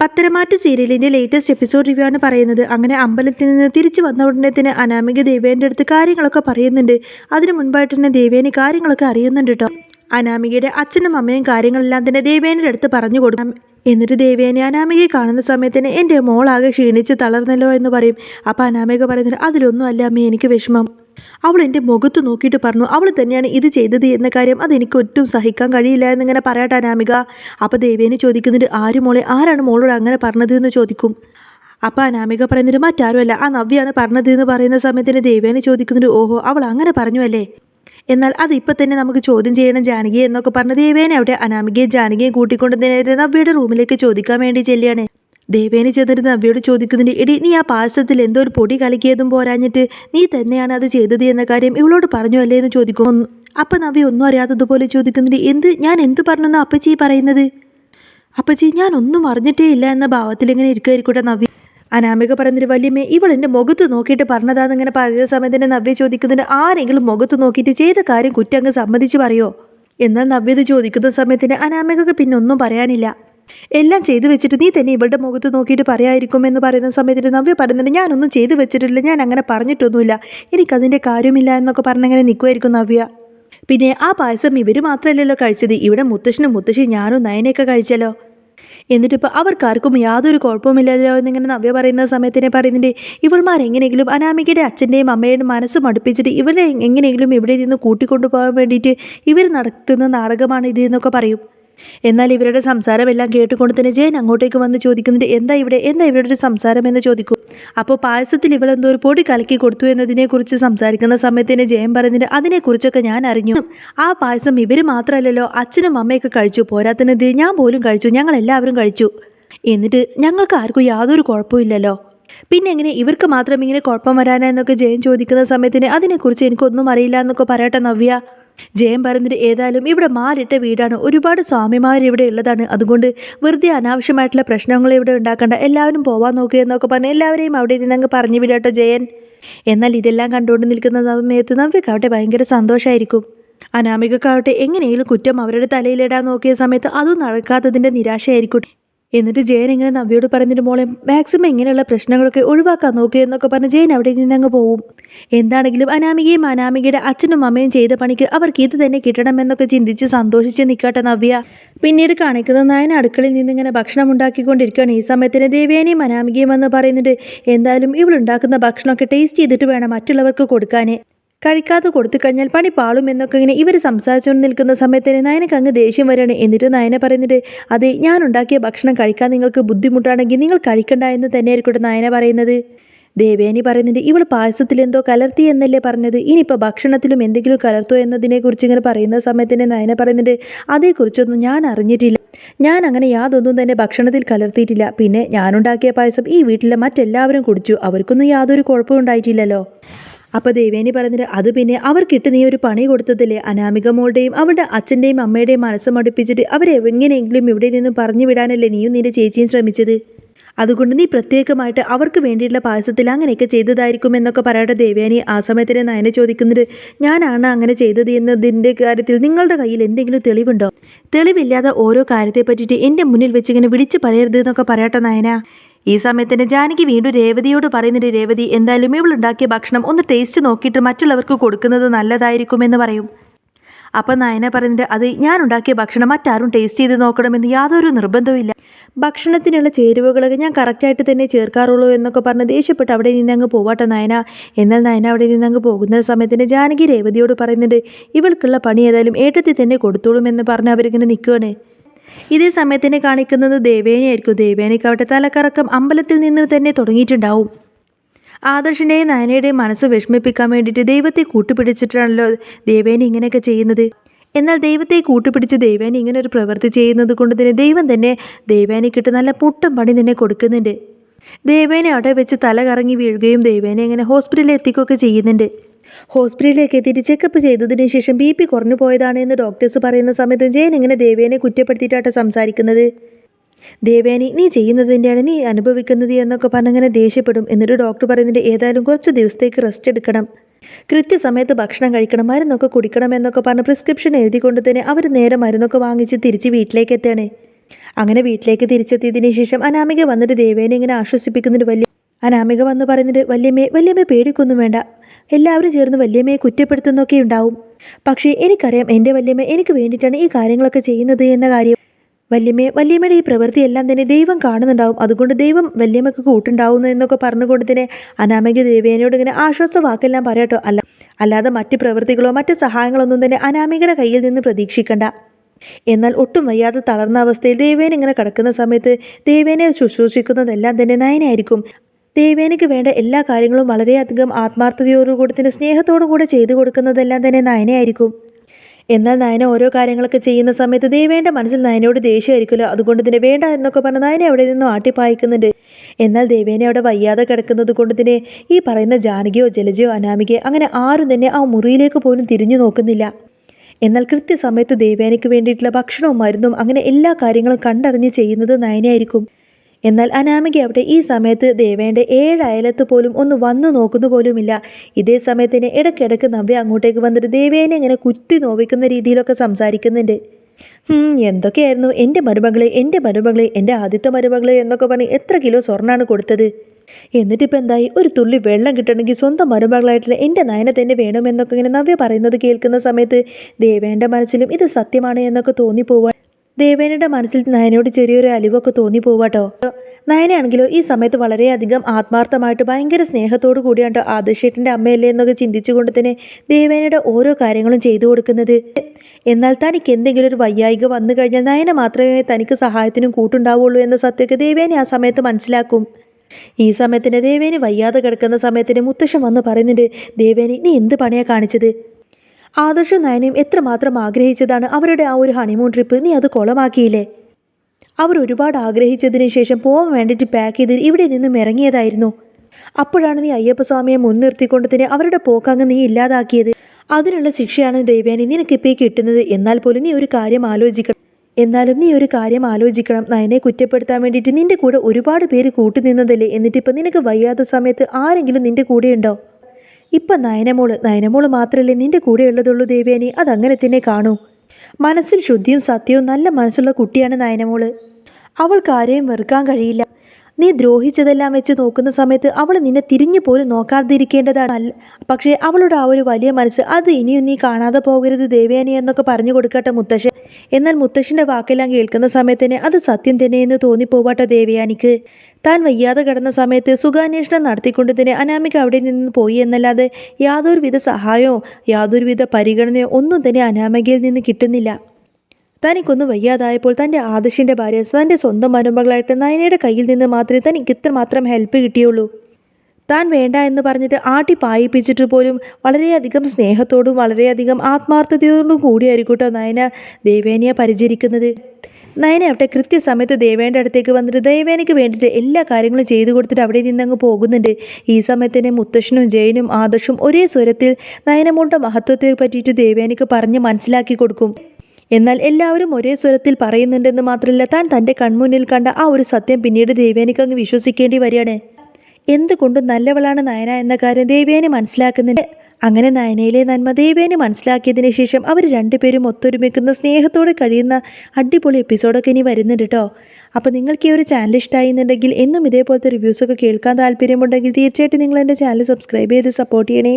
പത്തരമാറ്റ് സീരിയലിന്റെ latest episode review ആണ് പറയുന്നത്. അങ്ങനെ അമ്പലത്തിൽ നിന്ന് തിരിച്ചു വന്ന ഉടനെ തന്നെ അനാമിക ദേവേന്റെ അടുത്ത് കാര്യങ്ങളൊക്കെ പറയുന്നുണ്ട്. അതിനു മുൻപായിട്ട് തന്നെ ദേവേന് കാര്യങ്ങളൊക്കെ അറിയുന്നുണ്ട് കേട്ടോ അനാമികയുടെ അച്ഛനും അമ്മയും കാര്യങ്ങളെല്ലാം തന്നെ ദേവേന്റെ അടുത്ത് പറഞ്ഞു കൊടുക്കാം എന്നിട്ട് ദേവേനെ അനാമികയെ കാണുന്ന സമയത്തിന് എന്റെ മോളാകെ ക്ഷീണിച്ച് തളർന്നല്ലോ എന്ന് പറയും. അപ്പോൾ അനാമിക പറയുന്നത് അതിലൊന്നും അല്ല അമ്മ എനിക്ക് വിഷമം. അവൾ എന്റെ മുഖത്ത് നോക്കിയിട്ട് പറഞ്ഞു അവൾ തന്നെയാണ് ഇത് ചെയ്തത് എന്ന കാര്യം അതെനിക്ക് ഒട്ടും സഹിക്കാൻ കഴിയില്ല എന്നിങ്ങനെ പറയട്ടെ അനാമിക. അപ്പോൾ ദേവേനെ ചോദിക്കുന്നുണ്ട് ആര് മോളെ? ആരാണ് മോളോട് അങ്ങനെ പറഞ്ഞത്? എന്ന് ചോദിക്കും. അപ്പോൾ അനാമിക പറയുന്നത് മറ്റാരുമല്ല. ആ നവ്യാണ് പറഞ്ഞത് എന്ന് പറയുന്ന സമയത്തിന് ദേവേനെ ചോദിക്കുന്നുണ്ട് ഓഹോ അവൾ അങ്ങനെ പറഞ്ഞു അല്ലേ? എന്നാൽ അത് ഇപ്പം തന്നെ നമുക്ക് ചോദ്യം ചെയ്യണം ജാനകി എന്നൊക്കെ പറഞ്ഞ് ദേവേനെ അവിടെ അനാമികയും ജാനകിയും കൂട്ടിക്കൊണ്ട് നേരെ നവ്യയുടെ റൂമിലേക്ക് ചോദിക്കാൻ വേണ്ടി ചെല്ലുകയാണ്. ദേവേനെ ചെന്നിരുന്ന് നവ്യയോട് ചോദിക്കുന്നുണ്ട് എടി നീ ആ പായസത്തിൽ എന്തോ ഒരു പൊടി കലക്കിയതും പോരാഞ്ഞിട്ട് നീ തന്നെയാണ് അത് ചെയ്തത് എന്ന കാര്യം ഇവളോട് പറഞ്ഞു അല്ലേ എന്ന് ചോദിക്കും. അപ്പം നവ്യ ഒന്നും അറിയാത്തതുപോലെ ചോദിക്കുന്നുണ്ട് എന്ത് ഞാൻ എന്ത് പറഞ്ഞു അപ്പച്ചി പറയുന്നത്? അപ്പച്ചി ഞാൻ ഒന്നും അറിഞ്ഞിട്ടേ ഇല്ല എന്ന ഭാവത്തിൽ ഇങ്ങനെ ഇരിക്കുമായിരിക്കട്ടെ നവ്യ. അനാമിക പറയുന്നൊരു വല്യമ്മേ ഇവൾ എന്റെ മുഖത്ത് നോക്കിയിട്ട് പറഞ്ഞതാന്ന് ഇങ്ങനെ പറയുന്ന സമയത്തിന് നവ്യ ചോദിക്കുന്നുണ്ട് ആരെങ്കിലും മുഖത്ത് നോക്കിയിട്ട് ചെയ്ത കാര്യം കുറ്റങ്ങ് സമ്മതിച്ച് പറയോ? എന്നാൽ നവ്യത് ചോദിക്കുന്ന സമയത്തിന് അനാമികക്ക് പിന്നെ ഒന്നും പറയാനില്ല. എല്ലാം ചെയ്തു വെച്ചിട്ട് നീ തന്നെ ഇവളുടെ മുഖത്ത് നോക്കിയിട്ട് പറയായിരിക്കും എന്ന് പറയുന്ന സമയത്ത് നവ്യ പറയുന്നുണ്ട് ഞാനൊന്നും ചെയ്തു വെച്ചിട്ടില്ല ഞാൻ അങ്ങനെ പറഞ്ഞിട്ടൊന്നുമില്ല. എനിക്കതിന്റെ കാര്യമില്ല എന്നൊക്കെ പറഞ്ഞങ്ങനെ നിൽക്കുമായിരിക്കും നവ്യ. പിന്നെ ആ പായസം ഇവർ മാത്രമല്ലല്ലോ കഴിച്ചത്. ഇവിടെ മുത്തശ്ശനും മുത്തശ്ശി ഞാനും നയനയൊക്കെ കഴിച്ചല്ലോ. എന്നിട്ടിപ്പോൾ അവർക്കാർക്കും യാതൊരു കുഴപ്പമില്ലല്ലോ എന്നിങ്ങനെ നവ്യ പറയുന്ന സമയത്തിനെ പറയുന്നുണ്ട് ഇവൾമാർ എങ്ങനെയെങ്കിലും അനാമികയുടെ അച്ഛന്റെയും അമ്മയുടെയും മനസ്സ് മടുപ്പിച്ചിട്ട് ഇവരെ എങ്ങനെയെങ്കിലും ഇവിടെ നിന്ന് കൂട്ടിക്കൊണ്ടുപോകാൻ വേണ്ടിയിട്ട് ഇവർ നടത്തുന്ന നാടകമാണ് ഇത് എന്നൊക്കെ പറയും. എന്നാൽ ഇവരുടെ സംസാരമെല്ലാം കേട്ടുകൊണ്ട് തന്നെ ജയൻ അങ്ങോട്ടേക്ക് വന്ന് ചോദിക്കുന്നുണ്ട് എന്താ ഇവിടെ? എന്താ ഇവരുടെ ഒരു സംസാരം എന്ന് ചോദിക്കും? അപ്പോൾ പായസത്തിൽ ഇവളെന്തോ ഒരു പൊടി കലക്കി കൊടുത്തു എന്നതിനെക്കുറിച്ച് സംസാരിക്കുന്ന സമയത്തിന് ജയൻ പറയുന്നുണ്ട് അതിനെക്കുറിച്ചൊക്കെ ഞാൻ അറിഞ്ഞു. ആ പായസം ഇവർ മാത്രമല്ലല്ലോ അച്ഛനും അമ്മയൊക്കെ കഴിച്ചു. പോരാത്തത് ഞാൻ പോലും കഴിച്ചു. ഞങ്ങൾ എല്ലാവരും കഴിച്ചു. എന്നിട്ട് ഞങ്ങൾക്ക് ആർക്കും യാതൊരു കുഴപ്പമില്ലല്ലോ പിന്നെ എങ്ങനെ? ഇവർക്ക് മാത്രം ഇങ്ങനെ കുഴപ്പം വരാനാ എന്നൊക്കെ ജയൻ ചോദിക്കുന്ന സമയത്തിന് അതിനെക്കുറിച്ച് എനിക്കൊന്നും അറിയില്ല എന്നൊക്കെ പറയട്ടെ നവ്യ. ജയൻ പറയുന്നത് ഏതായാലും ഇവിടെ മാലിട്ട വീടാണ്. ഒരുപാട് സ്വാമിമാർ ഇവിടെ ഉള്ളതാണ്. അതുകൊണ്ട് വെറുതെ അനാവശ്യമായിട്ടുള്ള പ്രശ്നങ്ങൾ ഇവിടെ ഉണ്ടാക്കേണ്ട. എല്ലാവരും പോവാൻ നോക്കുക എന്നൊക്കെ പറഞ്ഞ് എല്ലാവരെയും അവിടെ നിന്ന് അങ്ങ് പറഞ്ഞു വിടാട്ടോ ജയൻ. എന്നാൽ ഇതെല്ലാം കണ്ടുകൊണ്ട് നിൽക്കുന്ന സമയത്ത് നമുക്ക് അവിടെ ഭയങ്കര സന്തോഷമായിരിക്കും അനാമികക്കാവട്ടെ എങ്ങനെയെങ്കിലും കുറ്റം അവരുടെ തലയിലിടാൻ നോക്കിയ സമയത്ത് അതും നടക്കാത്തതിന്റെ നിരാശയായിരിക്കും. എന്നിട്ട് ജയൻ ഇങ്ങനെ നവ്യോട് പറഞ്ഞിട്ട് മോളെ മാക്സിമം ഇങ്ങനെയുള്ള പ്രശ്നങ്ങളൊക്കെ ഒഴിവാക്കാൻ നോക്കുക എന്നൊക്കെ പറഞ്ഞ് ജയൻ അവിടെ നിന്ന് നിന്നങ്ങ് പോവും. എന്താണെങ്കിലും അനാമികയും അനാമികയുടെ അച്ഛനും അമ്മയും ചെയ്ത പണിക്ക് അവർക്ക് ഇത് തന്നെ കിട്ടണമെന്നൊക്കെ ചിന്തിച്ച് സന്തോഷിച്ച് നിൽക്കട്ടെ നവ്യ. പിന്നീട് കാണിക്കുന്ന നയൻ അടുക്കളയിൽ നിന്നിങ്ങനെ ഭക്ഷണം ഉണ്ടാക്കിക്കൊണ്ടിരിക്കുകയാണ്. ഈ സമയത്തിന് ദേവേനയും അനാമികയും എന്ന് പറയുന്നുണ്ട് എന്തായാലും ഇവളുണ്ടാക്കുന്ന ഭക്ഷണമൊക്കെ ടേസ്റ്റ് ചെയ്തിട്ട് വേണം മറ്റുള്ളവർക്ക് കൊടുക്കാനേ. കഴിക്കാതെ കൊടുത്തു കഴിഞ്ഞാൽ പണി പാളും എന്നൊക്കെ ഇങ്ങനെ ഇവർ സംസാരിച്ചുകൊണ്ട് നിൽക്കുന്ന സമയത്തിന് നയനക്ക് അങ്ങ് ദേഷ്യം വരികയാണ്. എന്നിട്ട് നയന പറയുന്നിട്ട് അതെ ഞാൻ ഉണ്ടാക്കിയ ഭക്ഷണം കഴിക്കാൻ നിങ്ങൾക്ക് ബുദ്ധിമുട്ടാണെങ്കിൽ നിങ്ങൾ കഴിക്കണ്ട എന്ന് തന്നെയായിരിക്കട്ടെ നയന പറയുന്നത്. ദേവേനി പറയുന്നുണ്ട് ഇവൾ പായസത്തിൽ എന്തോ കലർത്തി എന്നല്ലേ പറഞ്ഞത്. ഇനിയിപ്പോൾ ഭക്ഷണത്തിലും എന്തെങ്കിലും കലർത്തോ എന്നതിനെക്കുറിച്ച് ഇങ്ങനെ പറയുന്ന സമയത്തിന് നയന പറയുന്നുണ്ട് അതേക്കുറിച്ചൊന്നും ഞാൻ അറിഞ്ഞിട്ടില്ല. ഞാൻ അങ്ങനെ യാതൊന്നും തന്നെ ഭക്ഷണത്തിൽ കലർത്തിയിട്ടില്ല. പിന്നെ ഞാനുണ്ടാക്കിയ പായസം ഈ വീട്ടിലെ മറ്റെല്ലാവരും കുടിച്ചു. അവർക്കൊന്നും യാതൊരു കുഴപ്പവും ഉണ്ടായിട്ടില്ലല്ലോ. അപ്പോൾ ദേവേനി പറഞ്ഞിട്ട് അത് പിന്നെ അവർക്കിട്ട് നീ ഒരു പണി കൊടുത്തതില്ലേ? അനാമിക മോളുടെയും അവരുടെ അച്ഛന്റെയും അമ്മയുടെയും മനസ്സ് മടുപ്പിച്ചിട്ട് അവരെ എങ്ങനെയെങ്കിലും ഇവിടെ നിന്നും പറഞ്ഞു വിടാനല്ലേ നീയും നിന്റെ ചേച്ചിയും ശ്രമിച്ചത്? അതുകൊണ്ട് നീ പ്രത്യേകമായിട്ട് അവർക്ക് വേണ്ടിയിട്ടുള്ള പായസത്തിൽ അങ്ങനെയൊക്കെ ചെയ്തതായിരിക്കും എന്നൊക്കെ പറയട്ടെ ദേവേനി. ആ സമയത്തിന് നയനെ ചോദിക്കുന്നത് ഞാനാണ് അങ്ങനെ ചെയ്തത് എന്നതിന്റെ കാര്യത്തിൽ നിങ്ങളുടെ കയ്യിൽ എന്തെങ്കിലും തെളിവുണ്ടോ? തെളിവില്ലാതെ ഓരോ കാര്യത്തെ പറ്റിയിട്ട് എന്റെ മുന്നിൽ വെച്ച് ഇങ്ങനെ വിളിച്ച് പറയരുത് എന്നൊക്കെ പറയട്ടെ നയന. ഈ സമയത്തിന് ജാനകി വീണ്ടും രേവതിയോട് പറയുന്നുണ്ട് രേവതി എന്തായാലും ഇവളുണ്ടാക്കിയ ഭക്ഷണം ഒന്ന് ടേസ്റ്റ് നോക്കിയിട്ട് മറ്റുള്ളവർക്ക് കൊടുക്കുന്നത് നല്ലതായിരിക്കുമെന്ന് പറയും. അപ്പം നയന പറയുന്നുണ്ട് അത് ഞാൻ ഉണ്ടാക്കിയ ഭക്ഷണം മറ്റാരും ടേസ്റ്റ് ചെയ്ത് നോക്കണമെന്ന് യാതൊരു നിർബന്ധവുമില്ല ഭക്ഷണത്തിനുള്ള ചേരുവകളൊക്കെ ഞാൻ കറക്റ്റായിട്ട് തന്നെ ചേർക്കാറുള്ളൂ എന്നൊക്കെ പറഞ്ഞ് ദേഷ്യപ്പെട്ട് അവിടെ നിന്ന് അങ്ങ് പോവാട്ടെ നയന. എന്നാൽ നയന അവിടെ നിന്ന് അങ്ങ് പോകുന്ന സമയത്തിന് ജാനകി രേവതിയോട് പറയുന്നുണ്ട് ഇവൾക്കുള്ള പണി ഏതായാലും ഏട്ടത്തിൽ തന്നെ കൊടുത്തോളുമെന്ന് പറഞ്ഞ് അവരിങ്ങനെ നിൽക്കുകയാണ് ഇതേ സമയത്തിന് കാണിക്കുന്നത് ദേവേനയായിരിക്കും. ദേവേനയ്ക്ക് അവിടെ തലക്കറക്കം അമ്പലത്തിൽ നിന്ന് തന്നെ തുടങ്ങിയിട്ടുണ്ടാവും. ആദർശിന്റെയും നയനയുടെയും മനസ്സ് വിഷമിപ്പിക്കാൻ വേണ്ടിയിട്ട് ദൈവത്തെ കൂട്ടുപിടിച്ചിട്ടാണല്ലോ ദേവേനി ഇങ്ങനെയൊക്കെ ചെയ്യുന്നത്. എന്നാൽ ദൈവത്തെ കൂട്ടുപിടിച്ച് ദേവേനി ഇങ്ങനെ ഒരു പ്രവൃത്തി ചെയ്യുന്നത് കൊണ്ട് തന്നെ ദൈവം തന്നെ ദേവേനയ്ക്കിട്ട് നല്ല പൊട്ടും പണി തന്നെ കൊടുക്കുന്നുണ്ട്. ദേവേനെ അവിടെ വെച്ച് തല കറങ്ങി വീഴുകയും ദേവേനെ ഇങ്ങനെ ഹോസ്പിറ്റലിൽ എത്തിക്കുകയൊക്കെ ചെയ്യുന്നുണ്ട്. ഹോസ്പിറ്റലിലേക്ക് എത്തിയിട്ട് ചെക്കപ്പ് ചെയ്തതിന് ശേഷം ബി പി കുറഞ്ഞു പോയതാണ് എന്ന് ഡോക്ടേഴ്സ് പറയുന്ന സമയത്ത് ജയൻ ഇങ്ങനെ ദേവേനെ കുറ്റപ്പെടുത്തിയിട്ടാണ് സംസാരിക്കുന്നത്. ദേവേനി നീ ചെയ്യുന്നതിന്റെയാണ് നീ അനുഭവിക്കുന്നത് എന്നൊക്കെ പറഞ്ഞങ്ങനെ ദേഷ്യപ്പെടും എന്നിട്ട് ഡോക്ടർ പറയുന്നുണ്ട് ഏതായാലും കുറച്ച് ദിവസത്തേക്ക് റെസ്റ്റ് എടുക്കണം. കൃത്യസമയത്ത് ഭക്ഷണം കഴിക്കണം മരുന്നൊക്കെ കുടിക്കണം എന്നൊക്കെ പറഞ്ഞ് പ്രിസ്ക്രിപ്ഷൻ എഴുതിക്കൊണ്ട് തന്നെ അവർ നേരെ മരുന്നൊക്കെ വാങ്ങിച്ച് തിരിച്ച് വീട്ടിലേക്ക് എത്തുകയാണ് അങ്ങനെ വീട്ടിലേക്ക് തിരിച്ചെത്തിയതിന് ശേഷം അനാമിക വന്നിട്ട് ദേവേനെ ഇങ്ങനെ ആശ്വസിപ്പിക്കുന്നുണ്ട് വലിയ അനാമിക വന്ന് പറയുന്നുണ്ട് വല്യമ്മേ വല്യമ്മേ പേടിക്കൊന്നും വേണ്ട. എല്ലാവരും ചേർന്ന് വല്യമ്മയെ കുറ്റപ്പെടുത്തുന്നൊക്കെ ഉണ്ടാവും. പക്ഷേ എനിക്കറിയാം എന്റെ വല്യമ്മ എനിക്ക് വേണ്ടിയിട്ടാണ് ഈ കാര്യങ്ങളൊക്കെ ചെയ്യുന്നത് എന്ന കാര്യം. വല്യമ്മയെ വല്യമ്മയുടെ ഈ പ്രവൃത്തിയെല്ലാം തന്നെ ദൈവം കാണുന്നുണ്ടാവും. അതുകൊണ്ട് ദൈവം വല്യമ്മക്ക് കൂട്ടുണ്ടാവുന്നു എന്നൊക്കെ പറഞ്ഞുകൊണ്ട് തന്നെ അനാമിക ദേവേനയോട് ഇങ്ങനെ ആശ്വാസ വാക്കെല്ലാം പറയട്ടോ അല്ല അല്ലാതെ മറ്റ് പ്രവൃത്തികളോ മറ്റ് സഹായങ്ങളൊന്നും തന്നെ അനാമികയുടെ കയ്യിൽ നിന്ന് പ്രതീക്ഷിക്കണ്ട. എന്നാൽ ഒട്ടും വയ്യാതെ തളർന്ന അവസ്ഥയിൽ ദേവേന ഇങ്ങനെ കിടക്കുന്ന സമയത്ത് ദേവേനെ ശുശ്രൂഷിക്കുന്നതെല്ലാം തന്നെ നയനായിരിക്കും. ദേവേനയ്ക്ക് വേണ്ട എല്ലാ കാര്യങ്ങളും വളരെയധികം ആത്മാർത്ഥതയോടുകൂടി തന്നെ സ്നേഹത്തോടുകൂടെ ചെയ്തു കൊടുക്കുന്നതെല്ലാം തന്നെ നയനയായിരിക്കും. എന്നാൽ നയന ഓരോ കാര്യങ്ങളൊക്കെ ചെയ്യുന്ന സമയത്ത് ദേവേന്റെ മനസ്സിൽ നയനയോട് ദേഷ്യമായിരിക്കുമല്ലോ അതുകൊണ്ട് തന്നെ വേണ്ട എന്നൊക്കെ പറഞ്ഞ് നയനെ അവിടെ നിന്നും ആട്ടിപ്പായിക്കുന്നുണ്ട്. എന്നാൽ ദേവേനെ അവിടെ വയ്യാതെ കിടക്കുന്നത് കൊണ്ട് തന്നെ ഈ പറയുന്ന ജാനകിയോ ജലജയോ അനാമികയോ അങ്ങനെ ആരും തന്നെ ആ മുറിയിലേക്ക് പോലും തിരിഞ്ഞു നോക്കുന്നില്ല. എന്നാൽ കൃത്യസമയത്ത് ദേവേനയ്ക്ക് വേണ്ടിയിട്ടുള്ള ഭക്ഷണവും മരുന്നും അങ്ങനെ എല്ലാ കാര്യങ്ങളും കണ്ടറിഞ്ഞ് ചെയ്യുന്നത് നയനയായിരിക്കും. എന്നാൽ അനാമിക അവിടെ ഈ സമയത്ത് ദേവേന്റെ ഏഴ് അയലത്ത് പോലും ഒന്ന് വന്നു നോക്കുന്നു പോലുമില്ല. ഇതേ സമയത്ത് തന്നെ ഇടയ്ക്കിടയ്ക്ക് നവ്യ അങ്ങോട്ടേക്ക് വന്നിട്ട് ദേവേനെ ഇങ്ങനെ കുത്തി നോവിക്കുന്ന രീതിയിലൊക്കെ സംസാരിക്കുന്നുണ്ട്. "ഹും, എന്തൊക്കെയായിരുന്നു? എന്റെ മരുമകളെ എന്റെ മരുമകളെ എന്റെ ആദ്യത്തെ മരുമകളെ എന്നൊക്കെ പറഞ്ഞ് എത്ര കിലോ സ്വർണമാണ് കൊടുത്തത്. എന്നിട്ടിപ്പോൾ എന്തായി? ഒരു തുള്ളി വെള്ളം കിട്ടണമെങ്കിൽ സ്വന്തം മരുമകളായിട്ടുള്ള എന്റെ നയനെ തന്നെ വേണമെന്നൊക്കെ ഇങ്ങനെ നവ്യ പറയുന്നത് കേൾക്കുന്ന സമയത്ത് ദേവേന്റെ മനസ്സിലും ഇത് സത്യമാണ് എന്നൊക്കെ തോന്നിപ്പോവാൻ ദേവേനയുടെ മനസ്സിൽ നയനോട് ചെറിയൊരു അലിവൊക്കെ തോന്നിപ്പോവാട്ടോ നയനാണെങ്കിലോ ഈ സമയത്ത് വളരെയധികം ആത്മാർത്ഥമായിട്ട് ഭയങ്കര സ്നേഹത്തോടു കൂടിയാണ് ആദർശേട്ടന്റെ അമ്മയല്ലേ എന്നൊക്കെ ചിന്തിച്ചുകൊണ്ട് തന്നെ ദേവേനയുടെ ഓരോ കാര്യങ്ങളും ചെയ്തു കൊടുക്കുന്നത്. എന്നാൽ തനിക്ക് എന്തെങ്കിലും ഒരു വയ്യായിക വന്നു കഴിഞ്ഞാൽ നയന മാത്രമേ തനിക്ക് സഹായത്തിനും കൂട്ടുണ്ടാവുള്ളൂ എന്ന സത്യമൊക്കെ ദേവേനെ ആ സമയത്ത് മനസ്സിലാക്കും. ഈ സമയത്തിന് ദേവേനി വയ്യാതെ കിടക്കുന്ന സമയത്തിന് മുത്തശ്ശൻ വന്ന് പറയുന്നുണ്ട് ദേവേനി നീ എന്ത് പണിയാ കാണിച്ചത്? ആദർശം നയനയും എത്രമാത്രം ആഗ്രഹിച്ചതാണ് അവരുടെ ആ ഒരു ഹണിമൂൺ ട്രിപ്പ് നീ അത് കൊളമാക്കിയില്ലേ? അവർ ഒരുപാട് ആഗ്രഹിച്ചതിന് ശേഷം പോവാൻ വേണ്ടിയിട്ട് പാക്ക് ചെയ്ത് ഇവിടെ നിന്നും ഇറങ്ങിയതായിരുന്നു. അപ്പോഴാണ് നീ അയ്യപ്പസ്വാമിയെ മുൻനിർത്തിക്കൊണ്ട് തന്നെ അവരുടെ പോക്കങ്ങ് നീ ഇല്ലാതാക്കിയത്. അതിനുള്ള ശിക്ഷയാണ് ദേവ്യാനി നിനക്കിപ്പോൾ കിട്ടുന്നത്. എന്നാൽ പോലും നീ ഒരു കാര്യം ആലോചിക്കണം എന്നാലും നീ ഒരു കാര്യം ആലോചിക്കണം. നയനെ കുറ്റപ്പെടുത്താൻ വേണ്ടിയിട്ട് നിന്റെ കൂടെ ഒരുപാട് പേര് കൂട്ടുനിന്നതല്ലേ? എന്നിട്ടിപ്പോൾ നിനക്ക് വയ്യാത്ത സമയത്ത് ആരെങ്കിലും നിന്റെ കൂടെയുണ്ടോ? ഇപ്പം നയനമോൾ നയനമോൾ മാത്രമല്ലേ നിന്റെ കൂടെ ഉള്ളതുള്ളൂ ദേവേനി. അതങ്ങനെ തന്നെ കാണൂ. മനസ്സിൽ ശുദ്ധിയും സത്യവും നല്ല മനസ്സുള്ള കുട്ടിയാണ് നയനമോൾ. അവൾക്ക് ആരെയും വെറുക്കാൻ കഴിയില്ല. നീ ദ്രോഹിച്ചതെല്ലാം വെച്ച് നോക്കുന്ന സമയത്ത് അവൾ നിന്നെ തിരിഞ്ഞു പോലും നോക്കാതിരിക്കേണ്ടതാണ്. പക്ഷേ അവളുടെ ആ ഒരു വലിയ മനസ്സ് അത് ഇനിയും നീ കാണാതെ പോകരുത് ദേവേനി എന്നൊക്കെ പറഞ്ഞു കൊടുക്കട്ടെ മുത്തശ്ശൻ. എന്നാൽ മുത്തശ്ശന്റെ വാക്കെല്ലാം കേൾക്കുന്ന സമയത്ത് അത് സത്യം തന്നെയെന്ന് തോന്നിപ്പോവാട്ടെ ദേവയാനിക്ക് താൻ വയ്യാതെ കിടന്ന സമയത്ത് സുഖാന്വേഷണം നടത്തിക്കൊണ്ട് തന്നെ അനാമിക അവിടെ നിന്ന് പോയി എന്നല്ലാതെ യാതൊരുവിധ സഹായമോ യാതൊരുവിധ പരിഗണനയോ ഒന്നും തന്നെ അനാമികയിൽ നിന്ന് കിട്ടുന്നില്ല. തനിക്കൊന്ന് വയ്യാതായപ്പോൾ തന്റെ ആദർശിന്റെ ഭാര്യ തന്റെ സ്വന്തം മരുമകളായിട്ട് നയനയുടെ കയ്യിൽ നിന്ന് മാത്രമേ തനിക്ക് ഇത്രമാത്രം ഹെൽപ്പ് കിട്ടിയുള്ളൂ. താൻ വേണ്ട എന്ന് പറഞ്ഞിട്ട് ആട്ടി പായിപ്പിച്ചിട്ട് പോലും വളരെയധികം സ്നേഹത്തോടും വളരെയധികം ആത്മാർത്ഥതയോടും കൂടിയായിരിക്കും കേട്ടോ നയന ദേവേനയെ പരിചരിക്കുന്നത്. നയന അവിടെ കൃത്യസമയത്ത് ദേവേന്റെ അടുത്തേക്ക് വന്നിട്ട് ദേവേനയ്ക്ക് വേണ്ടിയിട്ട് എല്ലാ കാര്യങ്ങളും ചെയ്തു കൊടുത്തിട്ട് അവിടെ നിന്നങ്ങ് പോകുന്നുണ്ട്. ഈ സമയത്ത് തന്നെ മുത്തശ്ശനും ജയനും ആദർശും ഒരേ സ്വരത്തിൽ നയനമോളുടെ മഹത്വത്തെ പറ്റിയിട്ട് ദേവേനയ്ക്ക് പറഞ്ഞ് മനസ്സിലാക്കി കൊടുക്കും. എന്നാൽ എല്ലാവരും ഒരേ സ്വരത്തിൽ പറയുന്നുണ്ടെന്ന് മാത്രമല്ല താൻ തന്റെ കൺമുന്നിൽ കണ്ട ആ ഒരു സത്യം പിന്നീട് ദേവേനയ്ക്ക് അങ്ങ് വിശ്വസിക്കേണ്ടി വരികയാണ്. എന്തുകൊണ്ടും നല്ലവളാണ് നയന എന്ന കാര്യം ദേവേനെ മനസ്സിലാക്കുന്നുണ്ട്. അങ്ങനെ നയനയിലെ നന്മ ദേവേനെ മനസ്സിലാക്കിയതിന് ശേഷം അവർ രണ്ടുപേരും ഒത്തൊരുമിക്കുന്ന സ്നേഹത്തോടെ കഴിയുന്ന അടിപൊളി എപ്പിസോഡൊക്കെ ഇനി വരുന്നുണ്ട് കേട്ടോ അപ്പോൾ നിങ്ങൾക്ക് ഈ ഒരു ചാനൽ ഇഷ്ടമായി എന്നുണ്ടെങ്കിൽ എന്നും ഇതേപോലത്തെ റിവ്യൂസൊക്കെ കേൾക്കാൻ താല്പര്യമുണ്ടെങ്കിൽ തീർച്ചയായിട്ടും നിങ്ങൾ എന്റെ ചാനൽ സബ്സ്ക്രൈബ് ചെയ്ത് സപ്പോർട്ട് ചെയ്യണേ.